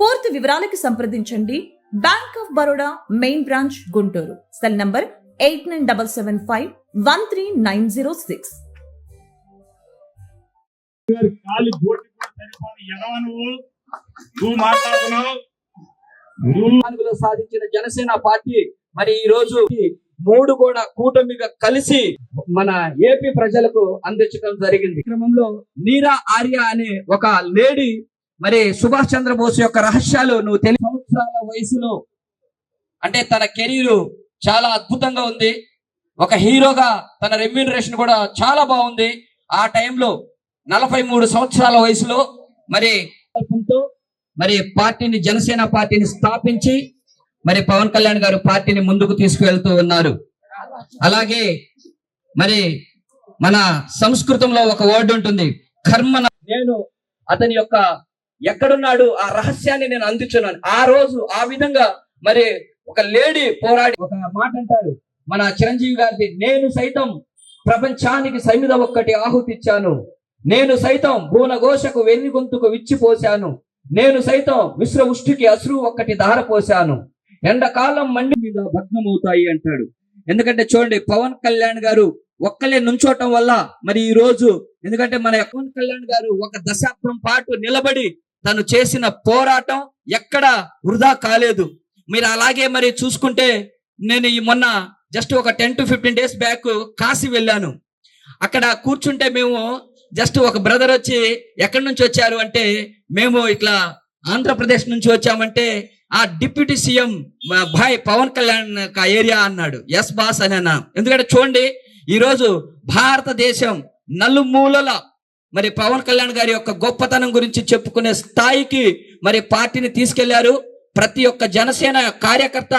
పూర్తి వివరాలకి సంప్రదించండి. Bank of Baroda main branch Guntur cell number eight nine double seven five one three nine zero six సాధించిన Janasena party మరి ఈ రోజు మూడు కూడా కూటమిగా కలిసి మన ఏపీ ప్రజలకు అందించడం జరిగింది. క్రమంలో నీరా ఆర్య అనే ఒక లేడీ మరి సుభాష్ చంద్రబోస్ యొక్క రహస్యాలు నువ్వు తెలియ సంవత్సరాల వయసులో అంటే తన కెరీర్ చాలా అద్భుతంగా ఉంది. ఒక హీరోగా తన రెమ్యూనరేషన్ కూడా చాలా బాగుంది. ఆ టైంలో నలభై మూడు సంవత్సరాల వయసులో మరి మరి పార్టీని జనసేన పార్టీని స్థాపించి మరి పవన్ కళ్యాణ్ గారు పార్టీని ముందుకు తీసుకువెళ్తూ ఉన్నారు. అలాగే మరి మన సంస్కృతంలో ఒక వర్డ్ ఉంటుంది. కర్మ నేను అతని యొక్క ఎక్కడున్నాడు? ఆ రహస్యాన్ని నేను అందించున్నాను. ఆ రోజు ఆ విధంగా మరి ఒక లేడీ పోరాడి ఒక మాట అంటారు మన చిరంజీవి గారిది నేను సైతం ప్రపంచానికి సమిద ఒక్కటి ఆహుతిచ్చాను. నేను సైతం భూనఘోషకు వెన్ను గొంతుకు విచ్చిపోశాను. నేను సైతం మిశ్ర ఉష్టికి అశ్రువు ఒక్కటి దారపోశాను ఎండకాలం మండి మీద భగ్నమవుతాయి అంటాడు. ఎందుకంటే చూడండి పవన్ కళ్యాణ్ గారు ఒక్కలే నుంచోటం వల్ల మరి ఈ రోజు ఎందుకంటే మన పవన్ కళ్యాణ్ గారు ఒక దశాబ్దం పాటు నిలబడి తను చేసిన పోరాటం ఎక్కడ వృధా కాలేదు. మీరు అలాగే మరి చూసుకుంటే నేను ఈ మొన్న జస్ట్ ఒక ten to fifteen days back Kashi వెళ్ళాను. అక్కడ కూర్చుంటే మేము జస్ట్ ఒక బ్రదర్ వచ్చి ఎక్కడి నుంచి వచ్చారు అంటే మేము ఇట్లా ఆంధ్రప్రదేశ్ నుంచి వచ్చామంటే ఆ డిప్యూటీ సీఎం భాయ్ పవన్ కళ్యాణ్ ఏరియా అన్నాడు. ఎస్ బాస్ అని అన్నా. ఎందుకంటే చూడండి ఈరోజు భారతదేశం నలుమూలల మరి పవన్ కళ్యాణ్ గారి యొక్క గొప్పతనం గురించి చెప్పుకునే స్థాయికి మరి పార్టీని తీసుకెళ్ళారు. ప్రతి ఒక్క జనసేన కార్యకర్త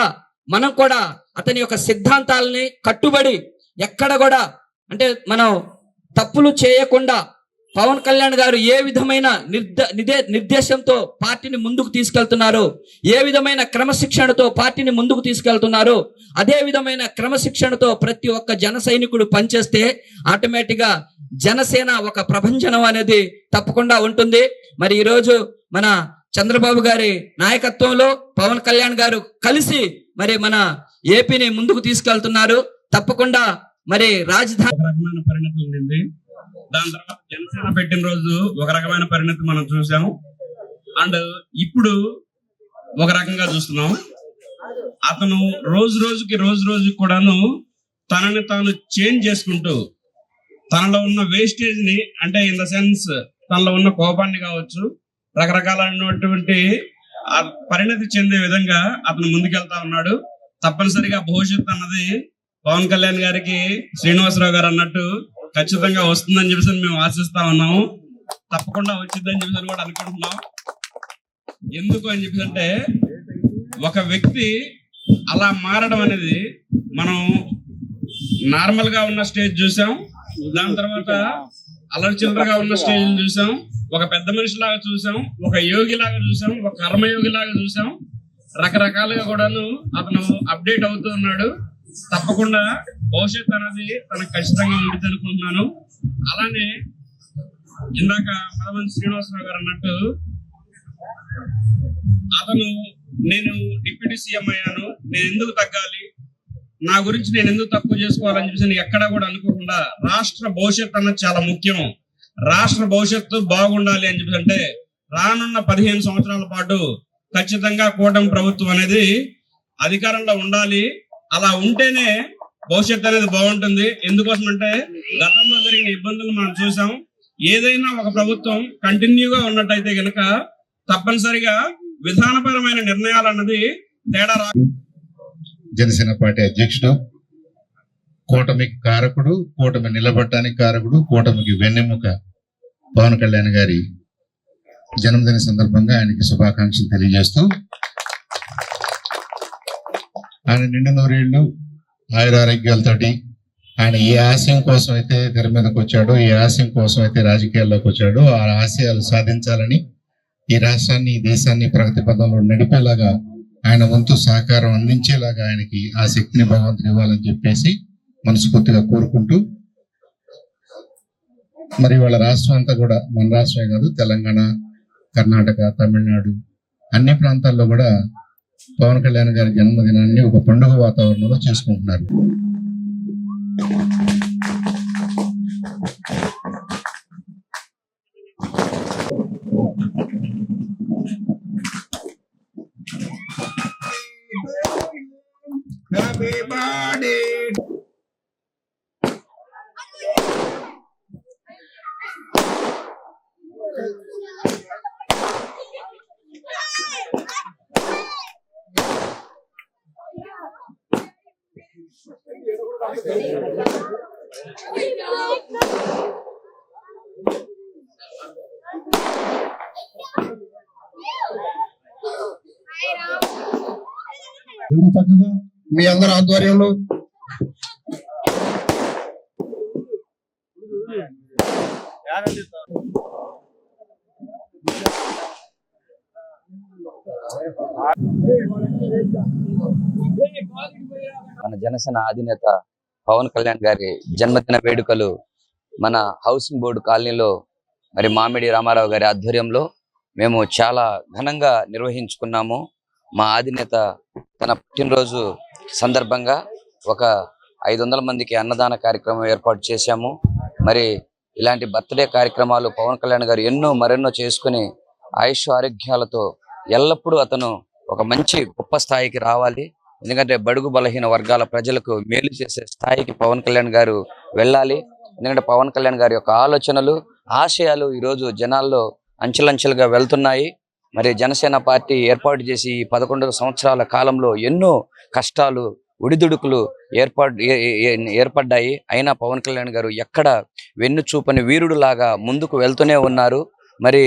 మనం కూడా అతని యొక్క సిద్ధాంతాలని కట్టుబడి ఎక్కడ కూడా అంటే మనం తప్పులు చేయకుండా పవన్ కళ్యాణ్ గారు ఏ విధమైన నిర్దే నిర్దేశంతో పార్టీని ముందుకు తీసుకెళ్తున్నారు? ఏ విధమైన క్రమశిక్షణతో పార్టీని ముందుకు తీసుకెళ్తున్నారు? అదే విధమైన క్రమశిక్షణతో ప్రతి ఒక్క జన సైనికుడు పనిచేస్తే ఆటోమేటిక్గా జనసేన ఒక ప్రభంజనం అనేది తప్పకుండా ఉంటుంది. మరి ఈరోజు మన చంద్రబాబు గారి నాయకత్వంలో పవన్ కళ్యాణ్ గారు కలిసి మరి మన ఏపీని ముందుకు తీసుకెళ్తున్నారు. తప్పకుండా మరి రాజధాని పరిణతి ఉండింది దాని తర్వాత జనసేన పెట్టిన రోజు ఒక రకమైన పరిణతి మనం చూసాము అండ్ ఇప్పుడు ఒక రకంగా చూస్తున్నాం. అతను రోజు రోజుకి రోజు రోజుకి కూడాను తనని తాను చేంజ్ చేసుకుంటూ తనలో ఉన్న వేస్టేజ్ని అంటే ఇన్ ద సెన్స్ తనలో ఉన్న కోపాన్ని కావచ్చు రకరకాలైనటువంటి పరిణతి చెందే విధంగా అతను ముందుకెళ్తా ఉన్నాడు. తప్పనిసరిగా భవిష్యత్ అన్నది పవన్ కళ్యాణ్ గారికి శ్రీనివాసరావు గారు అన్నట్టు ఖచ్చితంగా వస్తుందని చెప్పేసి మేము ఆశిస్తా ఉన్నాము. తప్పకుండా వచ్చిందని చెప్పేసి కూడా అనుకుంటున్నాం. ఎందుకు అని చెప్పేసి అంటే ఒక వ్యక్తి అలా మారడం అనేది మనం నార్మల్గా ఉన్న స్టేజ్ చూసాం. దాని తర్వాత అల్లరి చిల్లరగా ఉన్న స్టేజ్ చూసాం. ఒక పెద్ద మనిషి లాగా చూసాం. ఒక యోగి లాగా చూసాం. ఒక కర్మయోగి లాగా చూసాం. రకరకాలుగా కూడాను అతను అప్డేట్ అవుతూ ఉన్నాడు. తప్పకుండా భవిష్యత్ అనేది తనకు ఖచ్చితంగా ఉంటుంది అనుకుంటున్నాను అలానే ఇందాక మదవన్ శ్రీనివాసరావు గారు అన్నట్టు అతను నేను డిప్యూటీ సీఎం అయ్యాను నేను ఎందుకు తగ్గాలి? నా గురించి నేను ఎందుకు తక్కువ చేసుకోవాలని చెప్పేసి ఎక్కడ ఎక్కడా కూడా అనుకోకుండా రాష్ట్ర భవిష్యత్ అన్నది చాలా ముఖ్యం. రాష్ట్ర భవిష్యత్తు బాగుండాలి అని చెప్పేసి అంటే రానున్న పదిహేను సంవత్సరాల పాటు ఖచ్చితంగా కూటమి ప్రభుత్వం అనేది అధికారంలో ఉండాలి. అలా ఉంటేనే భవిష్యత్తు అనేది బాగుంటుంది. ఎందుకోసం అంటే గతంలో జరిగిన ఇబ్బందులు మనం చూసాం. ఏదైనా ఒక ప్రభుత్వం కంటిన్యూగా ఉన్నట్టయితే గనుక తప్పనిసరిగా విధానపరమైన నిర్ణయాలు అన్నది తేడా రా జనసేన పార్టీ అధ్యక్షుడు కూటమికి కారకుడు కూటమి నిలబడటానికి కారకుడు కూటమికి వెన్నెముక పవన్ కళ్యాణ్ గారి జన్మదిన సందర్భంగా ఆయనకి శుభాకాంక్షలు తెలియజేస్తూ ఆయన నిండు నూరేళ్ళు ఆయురారోగ్యాలతోటి ఆయన ఏ ఆశయం కోసం అయితే తెర మీదకి వచ్చాడో ఏ ఆశయం కోసం అయితే రాజకీయాల్లోకి వచ్చాడో ఆ ఆశయాలు సాధించాలని ఈ రాష్ట్రాన్ని ఈ దేశాన్ని ప్రగతి పదంలో నడిపేలాగా ఆయన వంతు సహకారం అందించేలాగా ఆయనకి ఆ శక్తిని భగవంతుని ఇవ్వాలని చెప్పేసి మనస్ఫూర్తిగా కోరుకుంటూ మరి వాళ్ళ రాష్ట్రం అంతా కూడా మన రాష్ట్రమే కాదు తెలంగాణ కర్ణాటక తమిళనాడు అన్ని ప్రాంతాల్లో కూడా పవన్ కళ్యాణ్ గారి జన్మదినాన్ని ఒక పండుగ వాతావరణంలో చేసుకుంటున్నారు. ఎంత చక్కగా మీ అందరి ఆధ్వర్యంలో మన జనసేన అధినేత పవన్ కళ్యాణ్ గారి జన్మదిన వేడుకలు మన హౌసింగ్ బోర్డు కాలనీలో మరి మామిడి రామారావు గారి ఆధ్వర్యంలో మేము చాలా ఘనంగా నిర్వహించుకున్నాము. మా అధినేత తన పుట్టినరోజు సందర్భంగా ఒక ఐదు వందల మందికి అన్నదాన కార్యక్రమం ఏర్పాటు చేశాము. మరి ఇలాంటి బర్త్డే కార్యక్రమాలు పవన్ కళ్యాణ్ గారు ఎన్నో మరెన్నో చేసుకుని ఆయుష్ ఆరోగ్యాలతో ఎల్లప్పుడూ అతను ఒక మంచి గొప్ప స్థాయికి రావాలి. ఎందుకంటే బడుగు బలహీన వర్గాల ప్రజలకు మేలు చేసే స్థాయికి పవన్ కళ్యాణ్ గారు వెళ్ళాలి. ఎందుకంటే పవన్ కళ్యాణ్ గారి యొక్క ఆలోచనలు ఆశయాలు ఈరోజు జనాల్లో అంచెలంచెలుగా వెళ్తున్నాయి. మరి జనసేన పార్టీ ఏర్పాటు చేసి ఈ పదకొండు సంవత్సరాల కాలంలో ఎన్నో కష్టాలు ఉడిదుడుకులు ఏర్పాటు ఏర్పడ్డాయి. అయినా పవన్ కళ్యాణ్ గారు ఎక్కడ వెన్ను చూపని వీరుడు లాగా ముందుకు వెళ్తూనే ఉన్నారు. మరి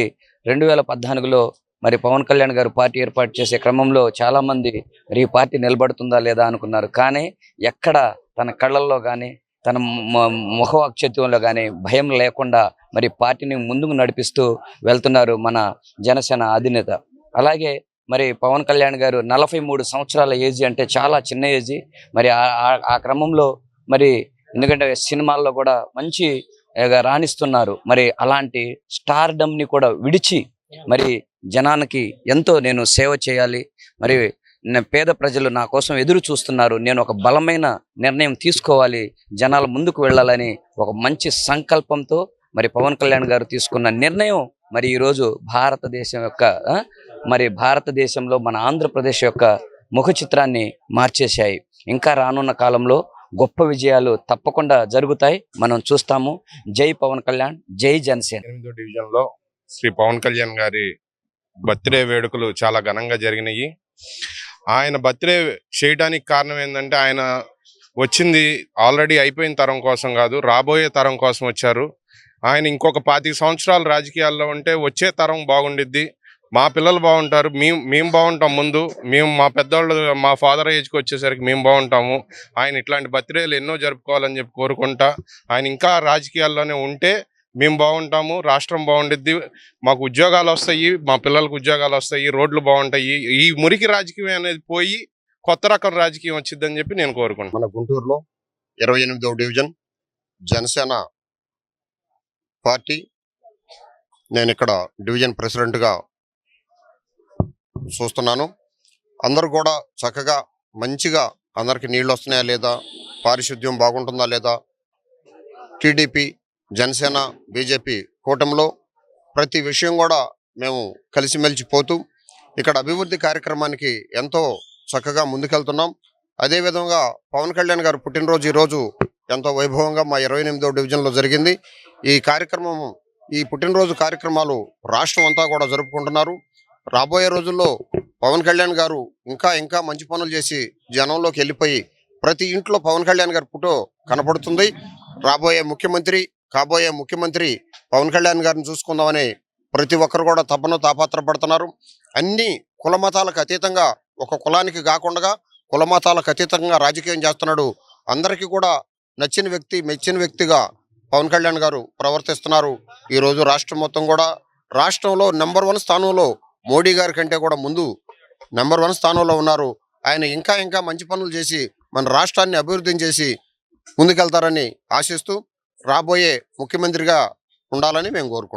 రెండు వేల పద్నాలుగులో మరి పవన్ కళ్యాణ్ గారు పార్టీ ఏర్పాటు చేసే క్రమంలో చాలామంది మరి ఈ పార్టీ నిలబడుతుందా లేదా అనుకున్నారు. కానీ ఎక్కడ తన కళ్ళల్లో కానీ తన ముఖవాక్చత్వంలో కానీ భయం లేకుండా మరి పార్టీని ముందుకు నడిపిస్తూ వెళ్తున్నారు మన జనసేన అధినేత. అలాగే మరి పవన్ కళ్యాణ్ గారు నలభై మూడు సంవత్సరాల ఏజ్ అంటే చాలా చిన్న ఏజ్. మరి ఆ- ఆ- క్రమంలో మరి ఎందుకంటే సినిమాల్లో కూడా మంచి రాణిస్తున్నారు. మరి అలాంటి స్టార్డమ్ని కూడా విడిచి మరి జనానికి ఎంతో నేను సేవ చేయాలి. మరి పేద ప్రజలు నా కోసం ఎదురు చూస్తున్నారు. నేను ఒక బలమైన నిర్ణయం తీసుకోవాలి. జనాల ముందుకు వెళ్ళాలని ఒక మంచి సంకల్పంతో మరి పవన్ కళ్యాణ్ గారు తీసుకున్న నిర్ణయం మరి ఈరోజు భారతదేశం యొక్క ఆ, మరి భారతదేశంలో మన ఆంధ్రప్రదేశ్ యొక్క ముఖ చిత్రాన్ని మార్చేశాయి. ఇంకా రానున్న కాలంలో గొప్ప విజయాలు తప్పకుండా జరుగుతాయి. మనం చూస్తాము. జై పవన్ కళ్యాణ్ జై జనసేన. ఎనిమిదో శ్రీ పవన్ కళ్యాణ్ గారి బర్త్డే వేడుకలు చాలా ఘనంగా జరిగినాయి. ఆయన బర్త్డే చేయడానికి కారణం ఏంటంటే ఆయన వచ్చింది ఆల్రెడీ అయిపోయిన తరం కోసం కాదు రాబోయే తరం కోసం వచ్చారు. ఆయన ఇంకొక పాతిక సంవత్సరాలు రాజకీయాల్లో ఉంటే వచ్చే తరం బాగుండిద్ది. మా పిల్లలు బాగుంటారు మేము మేము బాగుంటాం ముందు. మేము మా పెద్దవాళ్ళు మా ఫాదర్ ఏజ్కి వచ్చేసరికి మేము బాగుంటాము. ఆయన ఇట్లాంటి బర్త్డేలు ఎన్నో జరుపుకోవాలని చెప్పి కోరుకుంటా. ఆయన ఇంకా రాజకీయాల్లోనే ఉంటే మేము బాగుంటాము రాష్ట్రం బాగుండిద్ది మాకు ఉద్యోగాలు వస్తాయి మా పిల్లలకు ఉద్యోగాలు వస్తాయి రోడ్లు బాగుంటాయి ఈ మురికి రాజకీయం అనేది పోయి కొత్త రకం రాజకీయం వచ్చిందని చెప్పి నేను కోరుకుంటున్నాను మన గుంటూరులో ఇరవై ఎనిమిదవ డివిజన్ జనసేన పార్టీ నేను ఇక్కడ డివిజన్ ప్రెసిడెంట్గా చూస్తున్నాను. అందరూ కూడా చక్కగా మంచిగా అందరికి నీళ్ళు వస్తున్నాయా లేదా పారిశుద్ధ్యం బాగుంటుందా లేదా టీడీపీ జనసేన బీజేపీ కూటమిలో ప్రతి విషయం కూడా మేము కలిసిమెలిసి పోతూ ఇక్కడ అభివృద్ధి కార్యక్రమానికి ఎంతో చక్కగా ముందుకెళ్తున్నాం. అదేవిధంగా పవన్ కళ్యాణ్ గారు పుట్టినరోజు ఈరోజు ఎంతో వైభవంగా మా ఇరవై ఎనిమిదో డివిజన్లో జరిగింది. ఈ కార్యక్రమం ఈ పుట్టినరోజు కార్యక్రమాలు రాష్ట్రం అంతా కూడా జరుపుకుంటున్నారు. రాబోయే రోజుల్లో పవన్ కళ్యాణ్ గారు ఇంకా ఇంకా మంచి పనులు చేసి జనంలోకి వెళ్ళిపోయి ప్రతి ఇంట్లో పవన్ కళ్యాణ్ గారి ఫోటో కనపడుతుంది. రాబోయే ముఖ్యమంత్రి కాబోయే ముఖ్యమంత్రి పవన్ కళ్యాణ్ గారిని చూసుకుందామని ప్రతి ఒక్కరు కూడా తపన తాపత్రపడుతున్నారు అన్ని కుల మతాలకు అతీతంగా ఒక కులానికి కాకుండా కుల మతాలకు అతీతంగా రాజకీయం చేస్తున్నాడు. అందరికీ కూడా నచ్చిన వ్యక్తి మెచ్చిన వ్యక్తిగా పవన్ కళ్యాణ్ గారు ప్రవర్తిస్తున్నారు. ఈ రోజు రాష్ట్రం మొత్తం కూడా రాష్ట్రంలో నెంబర్ వన్ స్థానంలో మోడీ గారి కంటే కూడా ముందు నెంబర్ వన్ స్థానంలో ఉన్నారు. ఆయన ఇంకా ఇంకా మంచి పనులు చేసి మన రాష్ట్రాన్ని అభివృద్ధి చేసి ముందుకెళ్తారని ఆశిస్తూ రాబోయే ముఖ్యమంత్రిగా ఉండాలని మేము కోరుకుంటున్నాం.